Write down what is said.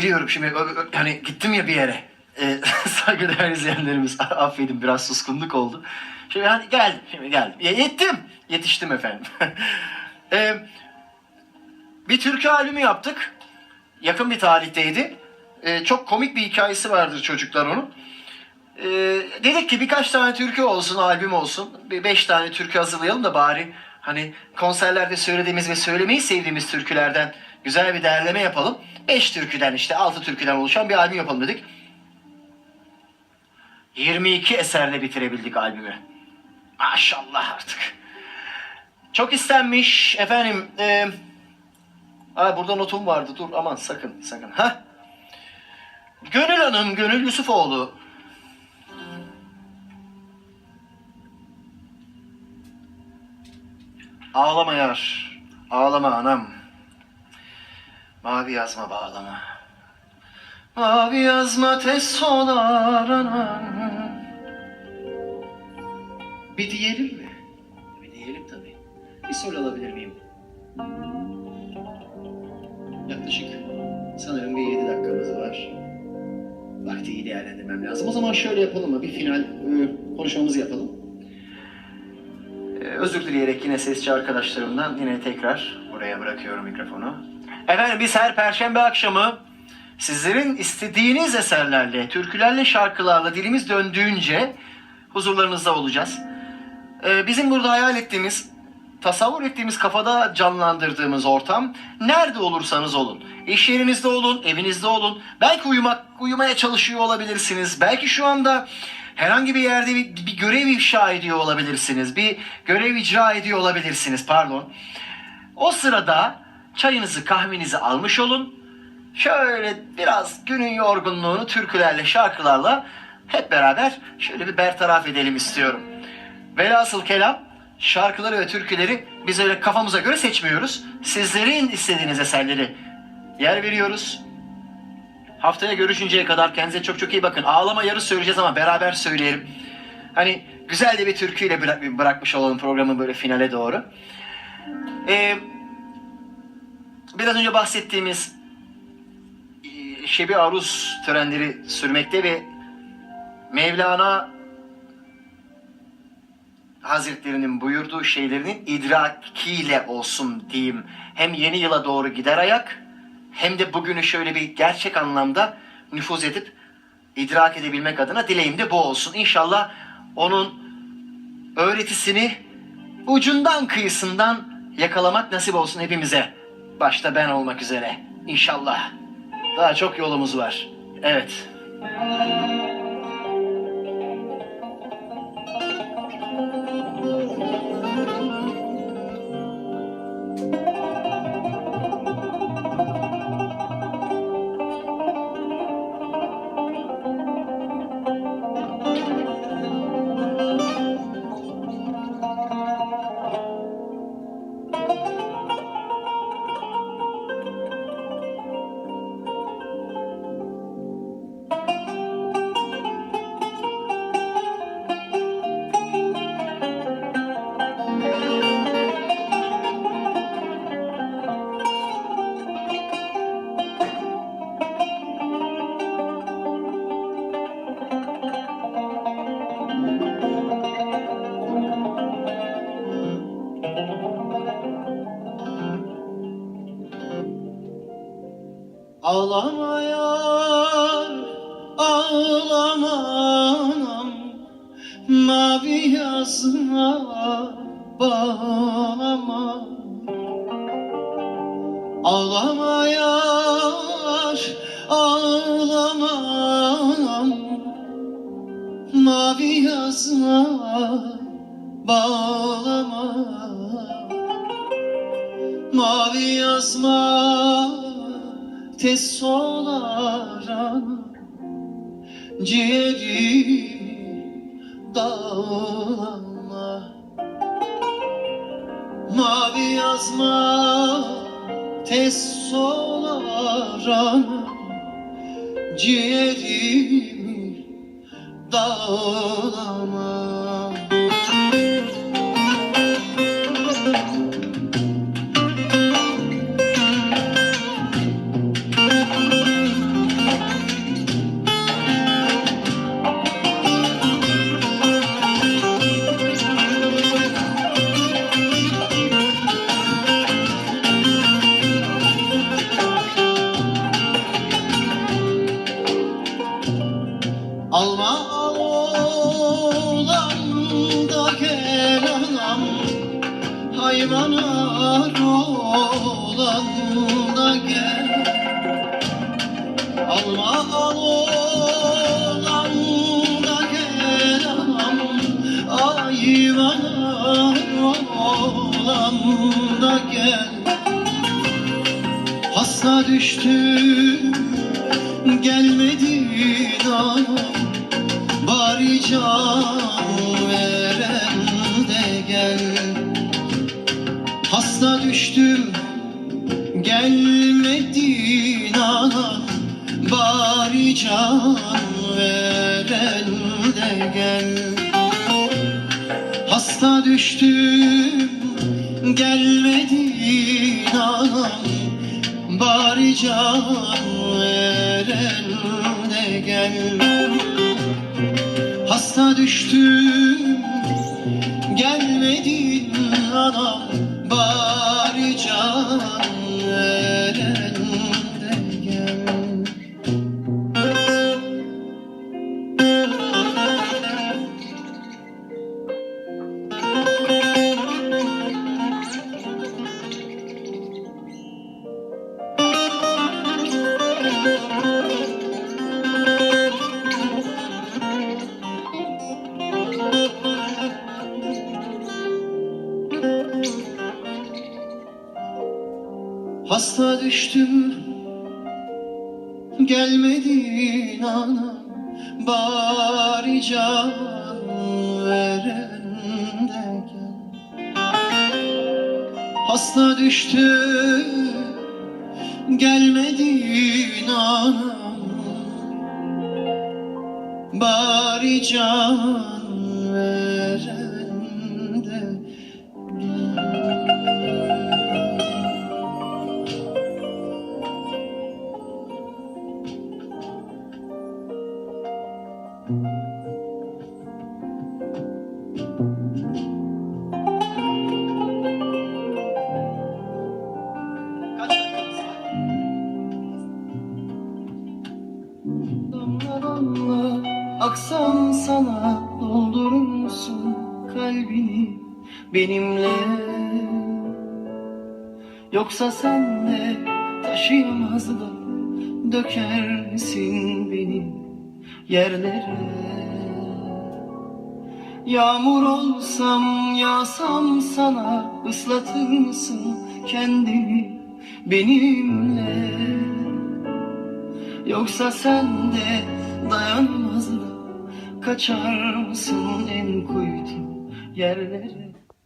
Biliyorum şimdi hani gittim ya bir yere. Ee, saygıdeğer izleyenlerimiz affedin biraz suskunluk oldu. Şimdi hani geldim şimdi geldim. Ya, yettim. Yetiştim efendim. Ee, bir türkü albümü yaptık. Yakın bir tarihteydi. Ee, çok komik bir hikayesi vardır çocuklar onun. Ee, dedik ki birkaç tane türkü olsun, albüm olsun. Bir beş tane türkü hazırlayalım da bari hani konserlerde söylediğimiz ve söylemeyi sevdiğimiz türkülerden güzel bir derleme yapalım. Beş türküden işte altı türküden oluşan bir albüm yapalım dedik. 22 eserle bitirebildik albümü. Maşallah artık. Çok istenmiş efendim. E, aa, burada notum vardı dur aman sakın sakın. ha. Gönül Hanım, Gönül Yusufoğlu Ağlama yar, ağlama anam. Mavi yazma bağlama. Mavi yazma tez solar. Bir diyelim mi? Bir diyelim tabii. Bir soru alabilir miyim? Yaklaşık sanırım bir yedi dakikamız var. Vakti iyi değerlendirmem lazım. O zaman şöyle yapalım mı? Bir final e, konuşmamızı yapalım. Ee, Özür dileyerek yine sesçi arkadaşlarımdan yine tekrar buraya bırakıyorum mikrofonu. Efendim biz her perşembe akşamı sizlerin istediğiniz eserlerle, türkülerle, şarkılarla dilimiz döndüğünce huzurlarınızda olacağız. Ee, bizim burada hayal ettiğimiz, tasavvur ettiğimiz, kafada canlandırdığımız ortam nerede olursanız olun. İş yerinizde olun, evinizde olun. Belki uyumak, uyumaya çalışıyor olabilirsiniz. Belki şu anda herhangi bir yerde bir, bir görev ifşa ediyor olabilirsiniz. Bir görev icra ediyor olabilirsiniz, pardon. O sırada çayınızı, kahvenizi almış olun. Şöyle biraz günün yorgunluğunu türkülerle, şarkılarla hep beraber şöyle bir bertaraf edelim istiyorum. Velhasıl kelam şarkıları ve türküleri biz öyle kafamıza göre seçmiyoruz. Sizlerin istediğiniz eserleri yer veriyoruz. Haftaya görüşünceye kadar kendinize çok çok iyi bakın. Ağlama yarı söyleyeceğiz ama beraber söyleyelim. Hani güzel de bir türküyle bırak- bırakmış olalım programı böyle finale doğru. Ee, biraz önce bahsettiğimiz e, Şebi Aruz törenleri sürmekte ve Mevlana Hazretlerinin buyurduğu şeylerinin idrakiyle olsun diyeyim. Hem yeni yıla doğru gider ayak hem de bugünü şöyle bir gerçek anlamda nüfuz edip idrak edebilmek adına dileğim de bu olsun. İnşallah onun öğretisini ucundan kıyısından yakalamak nasip olsun hepimize. Başta ben olmak üzere. İnşallah. Daha çok yolumuz var. Evet. Ağlama yar, Mavi yazma, bağlama. Ağlama yar, Mavi yazma, bağlama. Mavi yazma tez solar ana Ciğeri dağlama Mavi yazma tez yanar olan gel. Alma al gel anam. Ay gel. Hasta düştü gelmedi anam. Bari can can veren de gel. Hasta düştüm gelmedin anam Bari can de gel. Hasta düştüm gelmedin anam Bari Hasta düştüm. Gelmedin ana Bari can veren gel. Hasta düştüm Gelmedin ana. Bari can aksam sana doldurur musun kalbini benimle? Yoksa sen de taşıyamaz da döker misin beni yerlere Yağmur olsam yağsam sana ıslatır mısın kendini benimle? Yoksa sen de dayanmaz da kaçar mısın en kuytu yerlere